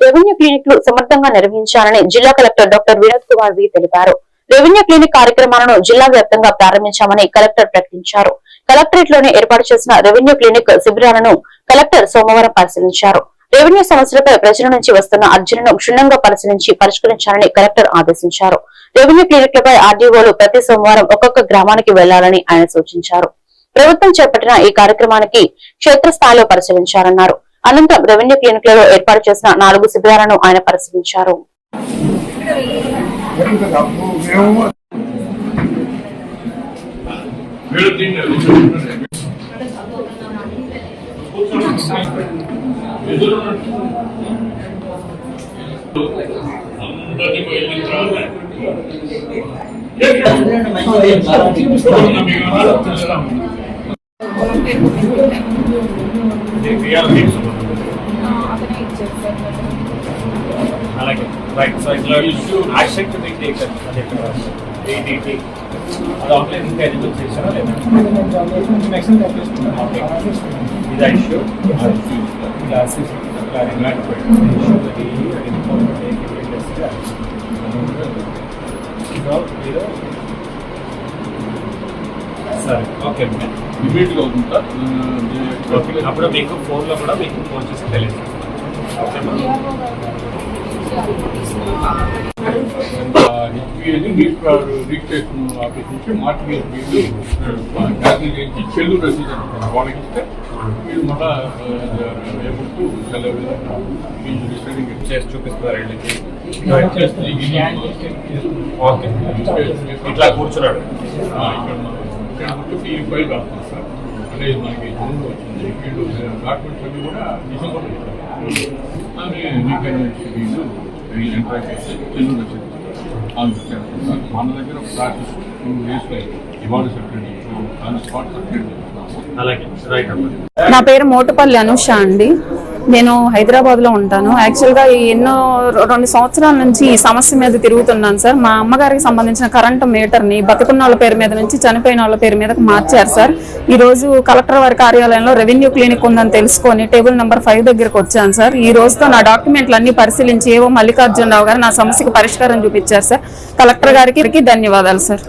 Revenue క్లినిక్లు సమర్థంగా నిర్వహించాలని జిల్లా collector doctor Vinod Kumar V తెలిపారు. రెవెన్యూ క్లినిక్ కార్యక్రమాలను జిల్లా వ్యాప్తంగా ప్రారంభించామని కలెక్టర్ ప్రకటించారు. కలెక్టరేట్లోనే ఏర్పాటు చేసిన రెవెన్యూ క్లినిక్ శిబిరాలను కలెక్టర్ సోమవారం పరిశీలించారు. రెవెన్యూ సమస్యలపై ప్రజల నుంచి వస్తున్న అర్జీలను క్షుణ్ణంగా పరిశీలించి పరిష్కరించాలని కలెక్టర్ ఆదేశించారు. రెవెన్యూ క్లినిక్లపై ఆర్డీఓలు ప్రతి సోమవారం ఒక్కొక్క గ్రామానికి వెళ్ళాలని ఆయన సూచించారు. ప్రభుత్వం చేపట్టిన ఈ కార్యక్రమానికి క్షేత్రస్థాయిలో పరిశీలించారన్నారు. అనంతరం రెవెన్యూ క్లినిక్లలో ఏర్పాటు చేసిన నాలుగు శిబిరాలను ఆయన పరిశీలించారు. అలాగే రైట్ సో ఇట్లా యాక్షన్ టు టేక్ టేక్ అది ఎక్కడ ఏటీటీ అది ఆన్లైన్ ఇంకా ఎలిజిబుల్ చేశారా లేదా ఓకే ఇది ఇష్యూ క్లాసెస్ సరే ఓకే ఇమీడియట్ గా అవుతుంది అప్పుడు మీకు ఫోన్లో కూడా మీకు ఫోన్ చేసి తెలియదు. నీట్ ఆఫీస్ నుంచి క్యాన్సిల్ చేసి చెల్లు రసీదు వాళ్ళకి ఇస్తే వీళ్ళు మళ్ళా ఏమంటూ సెలవు చేసి చూపిస్తున్నారు వీళ్ళకి. ఓకే. ఇట్లా కూర్చున్నాడు. ఇక్కడ ఈ ఫైల్ సార్. అంటే మనకి వచ్చింది. వీళ్ళు డాక్యుమెంట్స్ అన్ని కూడా డిసెంబర్లో ఫీజు ఎంటర్ చేసి మన దగ్గర ఒక ప్రాసెస్ టూ ఇవాళ ఆన్ స్పాట్ సర్టిఫికేట్ అలాగే రైట్ నా పేరు మోటుపల్లి అనుష అండి. నేను హైదరాబాద్లో ఉంటాను. యాక్చువల్గా ఎన్నో రెండు సంవత్సరాల నుంచి ఈ సమస్య మీద తిరుగుతున్నాను సార్. మా అమ్మగారికి సంబంధించిన కరెంటు మీటర్ని బతుకున్న వాళ్ళ పేరు మీద నుంచి చనిపోయిన వాళ్ళ పేరు మీదకి మార్చారు సార్. ఈ రోజు కలెక్టర్ వారి కార్యాలయంలో రెవెన్యూ క్లినిక్ ఉందని తెలుసుకొని టేబుల్ నెంబర్ ఫైవ్ దగ్గరకు వచ్చాను సార్. ఈ రోజుతో నా డాక్యుమెంట్లు అన్ని పరిశీలించి ఏవో మల్లికార్జునరావు గారు నా సమస్యకు పరిష్కారం చూపించారు సార్. కలెక్టర్ గారికి ధన్యవాదాలు సార్.